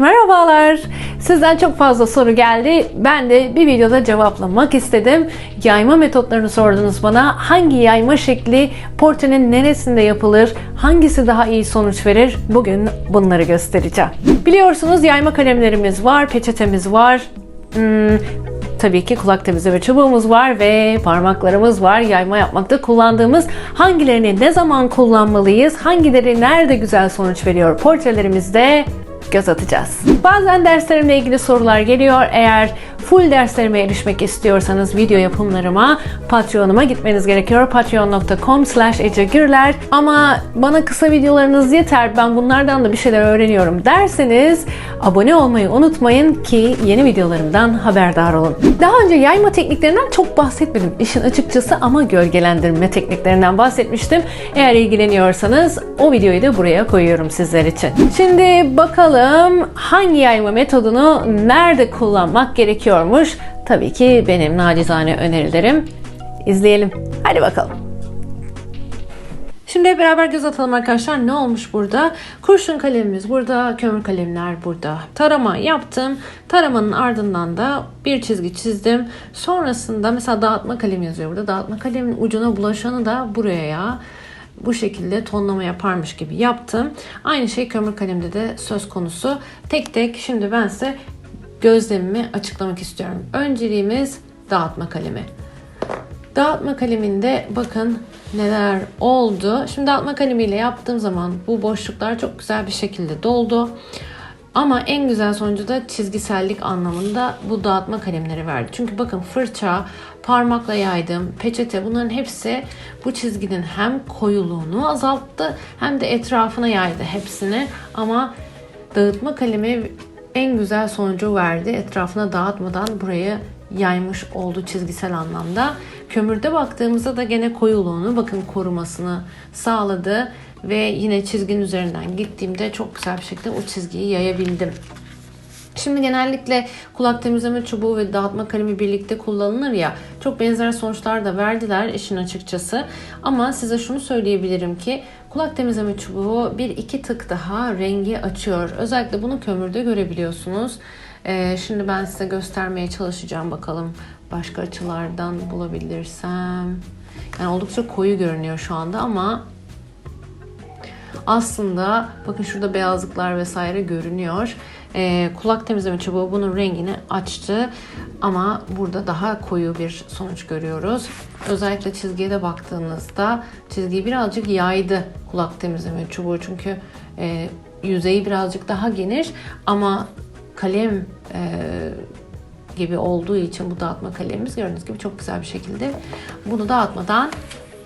Merhabalar. Sizden çok fazla soru geldi. Ben de bir videoda cevaplamak istedim. Yayma metotlarını sordunuz bana. Hangi yayma şekli portrenin neresinde yapılır? Hangisi daha iyi sonuç verir? Bugün bunları göstereceğim. Biliyorsunuz yayma kalemlerimiz var, peçetemiz var. Hmm, Tabii ki kulak temizleme çubuğumuz var ve parmaklarımız var. Yayma yapmakta kullandığımız hangilerini ne zaman kullanmalıyız? Hangileri nerede güzel sonuç veriyor? Portrelerimizde göz atacağız. Bazen derslerimle ilgili sorular geliyor. Eğer full derslerime erişmek istiyorsanız video yapımlarıma Patreon'uma gitmeniz gerekiyor. patreon.com slash Ama bana kısa videolarınız yeter ben bunlardan da bir şeyler öğreniyorum derseniz abone olmayı unutmayın ki yeni videolarımdan haberdar olun. Daha önce yayma tekniklerinden çok bahsetmedim işin açıkçası ama gölgelendirme tekniklerinden bahsetmiştim. Eğer ilgileniyorsanız o videoyu da buraya koyuyorum sizler için. Şimdi bakalım hangi yayma metodunu nerede kullanmak gerekiyormuş? Tabii ki benim nacizane önerilerim. İzleyelim. Hadi bakalım. Şimdi hep beraber göz atalım arkadaşlar. Ne olmuş burada? Kurşun kalemimiz burada, kömür kalemler burada. Tarama yaptım. Taramanın ardından da bir çizgi çizdim. Sonrasında mesela dağıtma kalemi yazıyor burada. Dağıtma kalemin ucuna bulaşanı da buraya bu şekilde tonlama yaparmış gibi yaptım. Aynı şey kömür kalemde de söz konusu. Tek tek şimdi ben size gözlemimi açıklamak istiyorum. Önceliğimiz dağıtma kalemi. Dağıtma kaleminde bakın neler oldu. Şimdi dağıtma kalemiyle yaptığım zaman bu boşluklar çok güzel bir şekilde doldu. Ama en güzel sonucu da çizgisellik anlamında bu dağıtma kalemleri verdi. Çünkü bakın fırça, parmakla yaydım, peçete bunların hepsi bu çizginin hem koyuluğunu azalttı hem de etrafına yaydı hepsini. Ama dağıtma kalemi en güzel sonucu verdi. Etrafına dağıtmadan burayı yaymış oldu çizgisel anlamda. Kömürde baktığımızda da gene koyuluğunu bakın korumasını sağladı ve yine çizginin üzerinden gittiğimde çok güzel bir şekilde o çizgiyi yayabildim. Şimdi genellikle kulak temizleme çubuğu ve dağıtma kalemi birlikte kullanılır ya. Çok benzer sonuçlar da verdiler işin açıkçası. Ama size şunu söyleyebilirim ki kulak temizleme çubuğu bir iki tık daha rengi açıyor. Özellikle bunu kömürde görebiliyorsunuz. Ee, şimdi ben size göstermeye çalışacağım bakalım başka açılardan bulabilirsem. Yani oldukça koyu görünüyor şu anda ama aslında bakın şurada beyazlıklar vesaire görünüyor. Ee, kulak temizleme çubuğu bunun rengini açtı ama burada daha koyu bir sonuç görüyoruz. Özellikle çizgiye de baktığınızda çizgiyi birazcık yaydı kulak temizleme çubuğu çünkü e, yüzeyi birazcık daha geniş ama kalem e, gibi olduğu için bu dağıtma kalemimiz gördüğünüz gibi çok güzel bir şekilde bunu dağıtmadan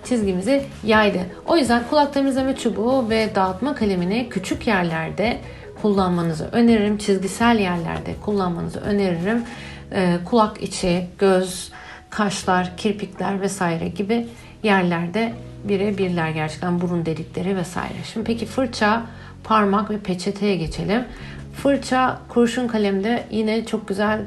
çizgimizi yaydı. O yüzden kulak temizleme çubuğu ve dağıtma kalemini küçük yerlerde kullanmanızı öneririm. Çizgisel yerlerde kullanmanızı öneririm. Ee, kulak içi, göz, kaşlar, kirpikler vesaire gibi yerlerde birebirler gerçekten burun delikleri vesaire. Şimdi peki fırça, parmak ve peçeteye geçelim. Fırça kurşun kalemde yine çok güzel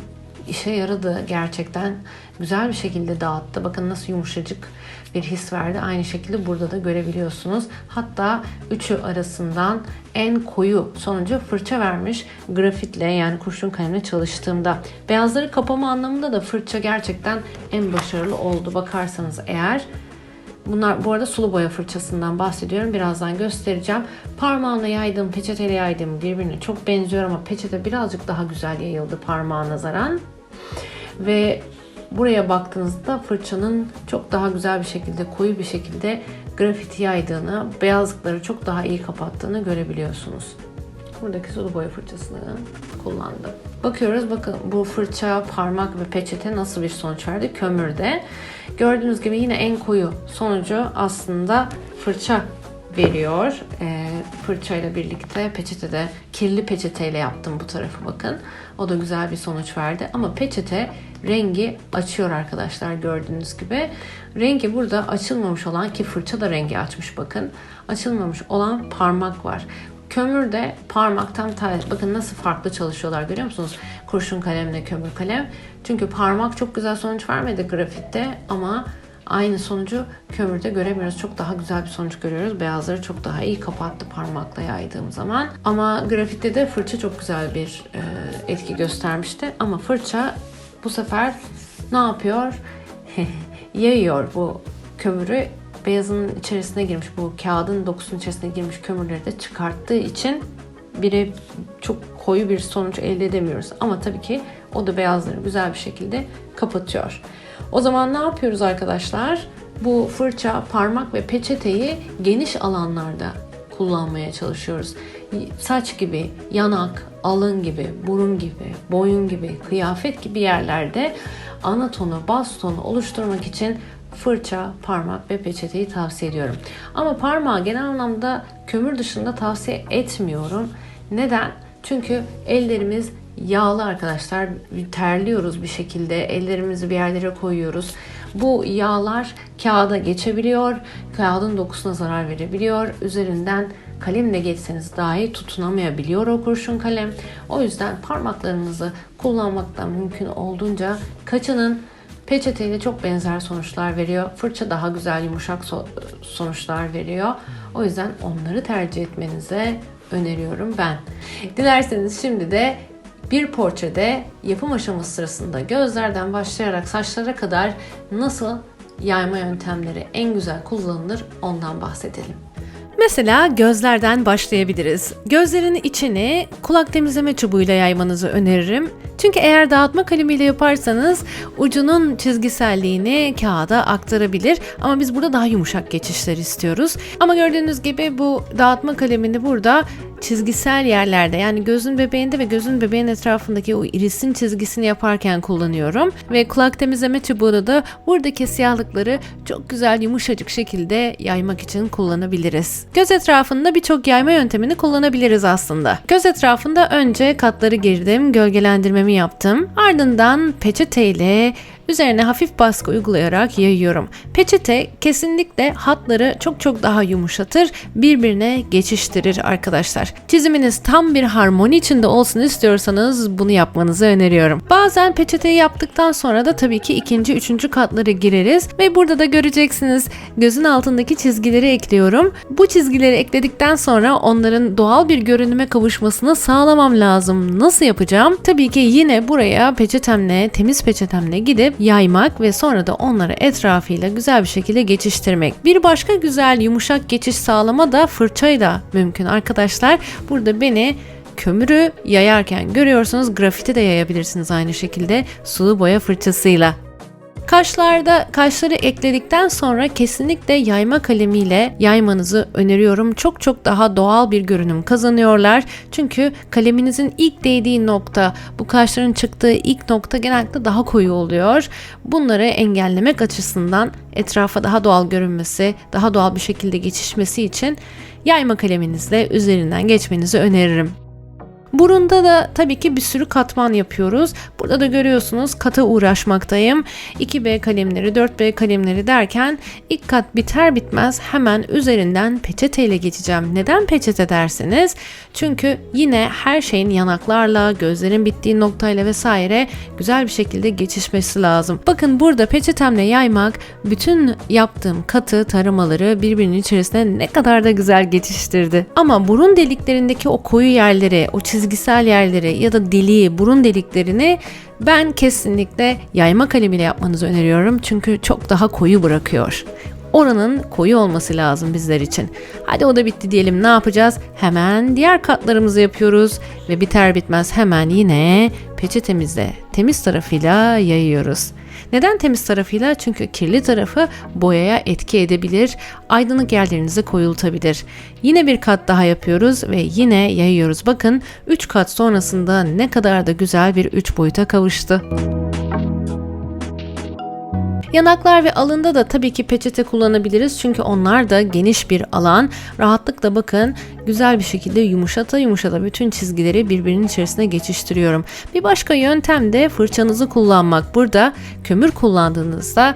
işe yaradı gerçekten. Güzel bir şekilde dağıttı. Bakın nasıl yumuşacık bir his verdi. Aynı şekilde burada da görebiliyorsunuz. Hatta üçü arasından en koyu sonucu fırça vermiş grafitle yani kurşun kalemle çalıştığımda. Beyazları kapama anlamında da fırça gerçekten en başarılı oldu. Bakarsanız eğer Bunlar bu arada sulu boya fırçasından bahsediyorum. Birazdan göstereceğim. Parmağımla yaydığım, peçeteyle yaydığım birbirine çok benziyor ama peçete birazcık daha güzel yayıldı parmağa nazaran. Ve buraya baktığınızda fırçanın çok daha güzel bir şekilde, koyu bir şekilde grafiti yaydığını, beyazlıkları çok daha iyi kapattığını görebiliyorsunuz. Buradaki sulu boya fırçasını kullandım. Bakıyoruz bakın bu fırça, parmak ve peçete nasıl bir sonuç verdi kömürde. Gördüğünüz gibi yine en koyu sonucu aslında fırça veriyor. E, fırçayla birlikte peçetede kirli peçeteyle yaptım bu tarafı bakın. O da güzel bir sonuç verdi. Ama peçete rengi açıyor arkadaşlar gördüğünüz gibi. Rengi burada açılmamış olan ki fırça da rengi açmış bakın. Açılmamış olan parmak var. Kömürde parmak tam tersi. Bakın nasıl farklı çalışıyorlar görüyor musunuz? Kurşun kalemle kömür kalem. Çünkü parmak çok güzel sonuç vermedi grafitte ama aynı sonucu kömürde göremiyoruz. Çok daha güzel bir sonuç görüyoruz. Beyazları çok daha iyi kapattı parmakla yaydığım zaman. Ama grafitte de fırça çok güzel bir e, etki göstermişti. Ama fırça bu sefer ne yapıyor? Yayıyor bu kömürü beyazın içerisine girmiş bu kağıdın dokusunun içerisine girmiş kömürleri de çıkarttığı için bire çok koyu bir sonuç elde edemiyoruz. Ama tabii ki o da beyazları güzel bir şekilde kapatıyor. O zaman ne yapıyoruz arkadaşlar? Bu fırça, parmak ve peçeteyi geniş alanlarda kullanmaya çalışıyoruz. Saç gibi, yanak, alın gibi, burun gibi, boyun gibi, kıyafet gibi yerlerde ana tonu, bas tonu oluşturmak için fırça, parmak ve peçeteyi tavsiye ediyorum. Ama parmağı genel anlamda kömür dışında tavsiye etmiyorum. Neden? Çünkü ellerimiz yağlı arkadaşlar. Terliyoruz bir şekilde. Ellerimizi bir yerlere koyuyoruz. Bu yağlar kağıda geçebiliyor. Kağıdın dokusuna zarar verebiliyor. Üzerinden kalemle geçseniz dahi tutunamayabiliyor o kurşun kalem. O yüzden parmaklarınızı kullanmaktan mümkün olduğunca kaçının Peçeteyle çok benzer sonuçlar veriyor. Fırça daha güzel yumuşak sonuçlar veriyor. O yüzden onları tercih etmenize öneriyorum ben. Dilerseniz şimdi de bir portrede yapım aşaması sırasında gözlerden başlayarak saçlara kadar nasıl yayma yöntemleri en güzel kullanılır ondan bahsedelim. Mesela gözlerden başlayabiliriz. Gözlerin içini kulak temizleme çubuğuyla yaymanızı öneririm. Çünkü eğer dağıtma kalemiyle yaparsanız ucunun çizgiselliğini kağıda aktarabilir. Ama biz burada daha yumuşak geçişler istiyoruz. Ama gördüğünüz gibi bu dağıtma kalemini burada çizgisel yerlerde yani gözün bebeğinde ve gözün bebeğin etrafındaki o irisin çizgisini yaparken kullanıyorum. Ve kulak temizleme çubuğunu da buradaki siyahlıkları çok güzel yumuşacık şekilde yaymak için kullanabiliriz. Göz etrafında birçok yayma yöntemini kullanabiliriz aslında. Göz etrafında önce katları girdim, gölgelendirmemi yaptım. Ardından peçeteyle Üzerine hafif baskı uygulayarak yayıyorum. Peçete kesinlikle hatları çok çok daha yumuşatır, birbirine geçiştirir arkadaşlar. Çiziminiz tam bir harmoni içinde olsun istiyorsanız bunu yapmanızı öneriyorum. Bazen peçeteyi yaptıktan sonra da tabii ki ikinci, üçüncü katları gireriz ve burada da göreceksiniz gözün altındaki çizgileri ekliyorum. Bu çizgileri ekledikten sonra onların doğal bir görünüme kavuşmasını sağlamam lazım. Nasıl yapacağım? Tabii ki yine buraya peçetemle, temiz peçetemle gidip yaymak ve sonra da onları etrafıyla güzel bir şekilde geçiştirmek. Bir başka güzel yumuşak geçiş sağlama da fırçayla mümkün arkadaşlar. Burada beni kömürü yayarken görüyorsunuz grafiti de yayabilirsiniz aynı şekilde sulu boya fırçasıyla. Kaşlarda kaşları ekledikten sonra kesinlikle yayma kalemiyle yaymanızı öneriyorum. Çok çok daha doğal bir görünüm kazanıyorlar. Çünkü kaleminizin ilk değdiği nokta, bu kaşların çıktığı ilk nokta genellikle daha koyu oluyor. Bunları engellemek açısından etrafa daha doğal görünmesi, daha doğal bir şekilde geçişmesi için yayma kaleminizle üzerinden geçmenizi öneririm. Burunda da tabii ki bir sürü katman yapıyoruz. Burada da görüyorsunuz kata uğraşmaktayım. 2B kalemleri, 4B kalemleri derken ilk kat biter bitmez hemen üzerinden peçeteyle geçeceğim. Neden peçete dersiniz? Çünkü yine her şeyin yanaklarla, gözlerin bittiği noktayla vesaire güzel bir şekilde geçişmesi lazım. Bakın burada peçetemle yaymak bütün yaptığım katı taramaları birbirinin içerisine ne kadar da güzel geçiştirdi. Ama burun deliklerindeki o koyu yerleri, o çizgi çizgisel yerleri ya da deliği, burun deliklerini ben kesinlikle yayma kalemiyle yapmanızı öneriyorum. Çünkü çok daha koyu bırakıyor. Oranın koyu olması lazım bizler için. Hadi o da bitti diyelim ne yapacağız? Hemen diğer katlarımızı yapıyoruz ve biter bitmez hemen yine peçetemizle temiz tarafıyla yayıyoruz. Neden temiz tarafıyla? Çünkü kirli tarafı boyaya etki edebilir, aydınlık yerlerinizi koyultabilir. Yine bir kat daha yapıyoruz ve yine yayıyoruz. Bakın 3 kat sonrasında ne kadar da güzel bir 3 boyuta kavuştu. Yanaklar ve alında da tabii ki peçete kullanabiliriz. Çünkü onlar da geniş bir alan. Rahatlıkla bakın güzel bir şekilde yumuşata yumuşata bütün çizgileri birbirinin içerisine geçiştiriyorum. Bir başka yöntem de fırçanızı kullanmak. Burada kömür kullandığınızda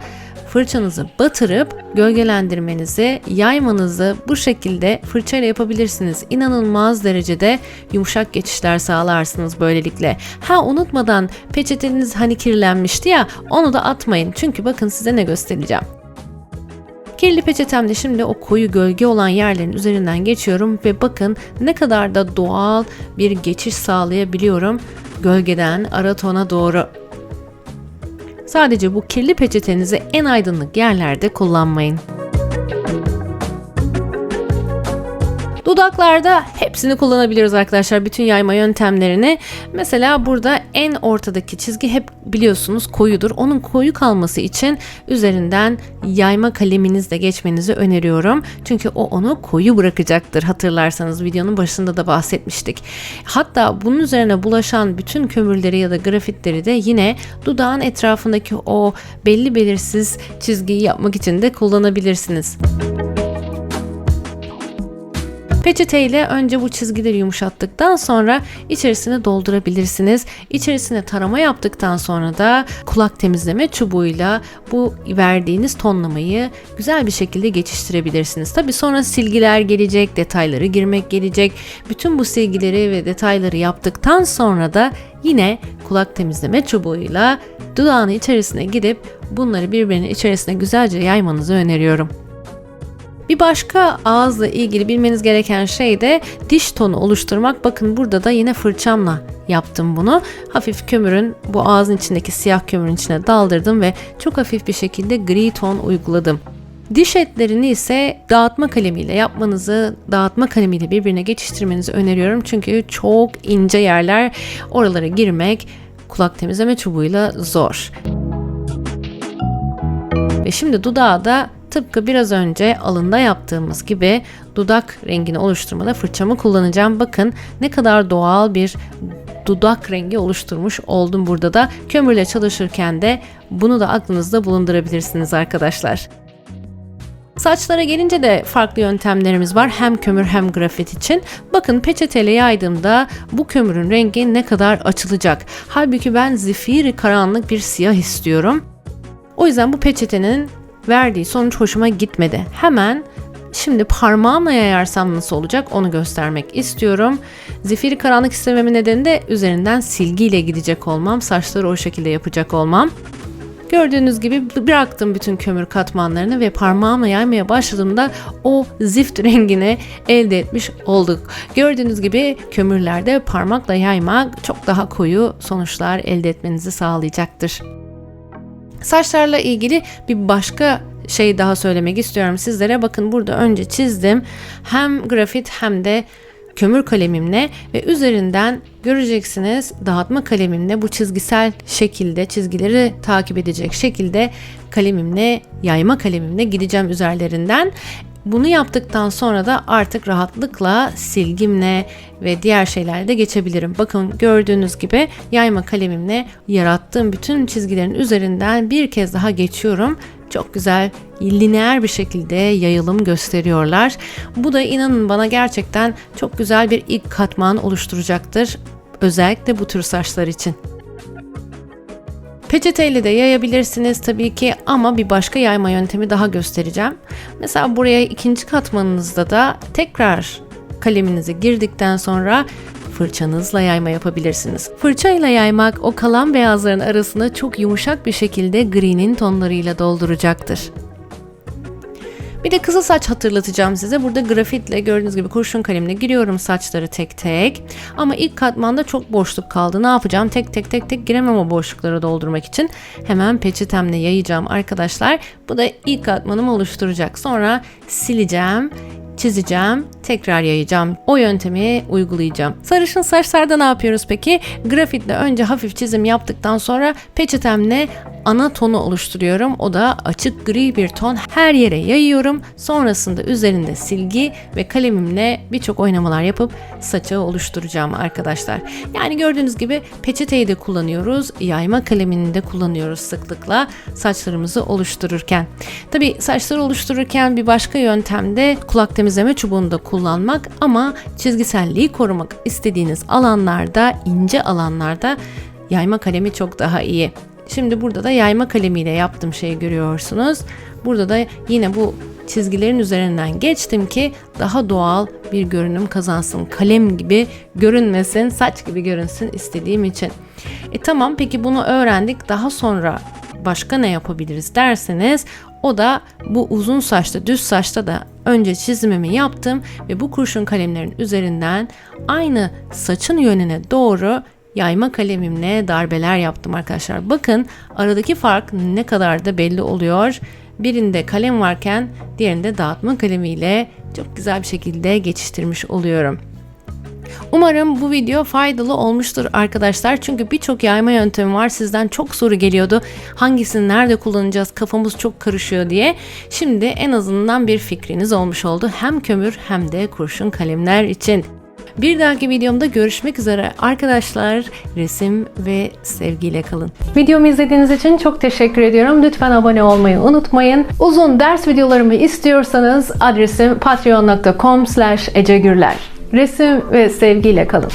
fırçanızı batırıp gölgelendirmenizi, yaymanızı bu şekilde fırçayla yapabilirsiniz. İnanılmaz derecede yumuşak geçişler sağlarsınız böylelikle. Ha unutmadan peçeteniz hani kirlenmişti ya onu da atmayın. Çünkü bakın size ne göstereceğim. Kirli peçetemle şimdi o koyu gölge olan yerlerin üzerinden geçiyorum ve bakın ne kadar da doğal bir geçiş sağlayabiliyorum gölgeden ara tona doğru. Sadece bu kirli peçetenizi en aydınlık yerlerde kullanmayın. Dudaklarda hepsini kullanabiliriz arkadaşlar. Bütün yayma yöntemlerini. Mesela burada en ortadaki çizgi hep biliyorsunuz koyudur. Onun koyu kalması için üzerinden yayma kaleminizle geçmenizi öneriyorum. Çünkü o onu koyu bırakacaktır. Hatırlarsanız videonun başında da bahsetmiştik. Hatta bunun üzerine bulaşan bütün kömürleri ya da grafitleri de yine dudağın etrafındaki o belli belirsiz çizgiyi yapmak için de kullanabilirsiniz. Peçete ile önce bu çizgileri yumuşattıktan sonra içerisine doldurabilirsiniz. İçerisine tarama yaptıktan sonra da kulak temizleme çubuğuyla bu verdiğiniz tonlamayı güzel bir şekilde geçiştirebilirsiniz. Tabi sonra silgiler gelecek, detayları girmek gelecek. Bütün bu silgileri ve detayları yaptıktan sonra da yine kulak temizleme çubuğuyla dudağın içerisine gidip bunları birbirinin içerisine güzelce yaymanızı öneriyorum. Bir başka ağızla ilgili bilmeniz gereken şey de diş tonu oluşturmak. Bakın burada da yine fırçamla yaptım bunu. Hafif kömürün bu ağzın içindeki siyah kömürün içine daldırdım ve çok hafif bir şekilde gri ton uyguladım. Diş etlerini ise dağıtma kalemiyle yapmanızı, dağıtma kalemiyle birbirine geçiştirmenizi öneriyorum. Çünkü çok ince yerler oralara girmek kulak temizleme çubuğuyla zor. Ve şimdi dudağı da tıpkı biraz önce alında yaptığımız gibi dudak rengini oluşturmada fırçamı kullanacağım. Bakın ne kadar doğal bir dudak rengi oluşturmuş oldum burada da. Kömürle çalışırken de bunu da aklınızda bulundurabilirsiniz arkadaşlar. Saçlara gelince de farklı yöntemlerimiz var. Hem kömür hem grafit için. Bakın peçeteyle yaydığımda bu kömürün rengi ne kadar açılacak. Halbuki ben zifiri karanlık bir siyah istiyorum. O yüzden bu peçetenin verdiği sonuç hoşuma gitmedi. Hemen şimdi parmağımla yayarsam nasıl olacak onu göstermek istiyorum. Zifiri karanlık istememin nedeni de üzerinden silgiyle gidecek olmam. Saçları o şekilde yapacak olmam. Gördüğünüz gibi bıraktım bütün kömür katmanlarını ve parmağımla yaymaya başladığımda o zift rengini elde etmiş olduk. Gördüğünüz gibi kömürlerde parmakla yaymak çok daha koyu sonuçlar elde etmenizi sağlayacaktır. Saçlarla ilgili bir başka şey daha söylemek istiyorum sizlere. Bakın burada önce çizdim. Hem grafit hem de kömür kalemimle ve üzerinden göreceksiniz dağıtma kalemimle bu çizgisel şekilde çizgileri takip edecek şekilde kalemimle yayma kalemimle gideceğim üzerlerinden. Bunu yaptıktan sonra da artık rahatlıkla silgimle ve diğer şeylerle geçebilirim. Bakın gördüğünüz gibi yayma kalemimle yarattığım bütün çizgilerin üzerinden bir kez daha geçiyorum. Çok güzel lineer bir şekilde yayılım gösteriyorlar. Bu da inanın bana gerçekten çok güzel bir ilk katman oluşturacaktır. Özellikle bu tür saçlar için. Peçeteyle de yayabilirsiniz tabii ki ama bir başka yayma yöntemi daha göstereceğim. Mesela buraya ikinci katmanınızda da tekrar kaleminizi girdikten sonra fırçanızla yayma yapabilirsiniz. Fırçayla yaymak o kalan beyazların arasını çok yumuşak bir şekilde gri'nin tonlarıyla dolduracaktır. Bir de kısa saç hatırlatacağım size. Burada grafitle gördüğünüz gibi kurşun kalemle giriyorum saçları tek tek. Ama ilk katmanda çok boşluk kaldı. Ne yapacağım? Tek tek tek tek giremem o boşlukları doldurmak için. Hemen peçetemle yayacağım arkadaşlar. Bu da ilk katmanımı oluşturacak. Sonra sileceğim çizeceğim, tekrar yayacağım. O yöntemi uygulayacağım. Sarışın saçlarda ne yapıyoruz peki? Grafitle önce hafif çizim yaptıktan sonra peçetemle ana tonu oluşturuyorum. O da açık gri bir ton. Her yere yayıyorum. Sonrasında üzerinde silgi ve kalemimle birçok oynamalar yapıp saçı oluşturacağım arkadaşlar. Yani gördüğünüz gibi peçeteyi de kullanıyoruz. Yayma kalemini de kullanıyoruz sıklıkla saçlarımızı oluştururken. Tabi saçları oluştururken bir başka yöntem de kulak temizleme çubuğunu da kullanmak ama çizgiselliği korumak istediğiniz alanlarda, ince alanlarda yayma kalemi çok daha iyi. Şimdi burada da yayma kalemiyle yaptığım şeyi görüyorsunuz. Burada da yine bu çizgilerin üzerinden geçtim ki daha doğal bir görünüm kazansın. Kalem gibi görünmesin, saç gibi görünsün istediğim için. E tamam peki bunu öğrendik. Daha sonra başka ne yapabiliriz derseniz O da bu uzun saçta, düz saçta da önce çizimimi yaptım ve bu kurşun kalemlerin üzerinden aynı saçın yönüne doğru yayma kalemimle darbeler yaptım arkadaşlar. Bakın aradaki fark ne kadar da belli oluyor. Birinde kalem varken diğerinde dağıtma kalemiyle çok güzel bir şekilde geçiştirmiş oluyorum. Umarım bu video faydalı olmuştur arkadaşlar. Çünkü birçok yayma yöntemi var. Sizden çok soru geliyordu. Hangisini nerede kullanacağız? Kafamız çok karışıyor diye. Şimdi en azından bir fikriniz olmuş oldu. Hem kömür hem de kurşun kalemler için. Bir dahaki videomda görüşmek üzere arkadaşlar. Resim ve sevgiyle kalın. Videomu izlediğiniz için çok teşekkür ediyorum. Lütfen abone olmayı unutmayın. Uzun ders videolarımı istiyorsanız adresim patreon.com slash ecegürler. Resim ve sevgiyle kalın.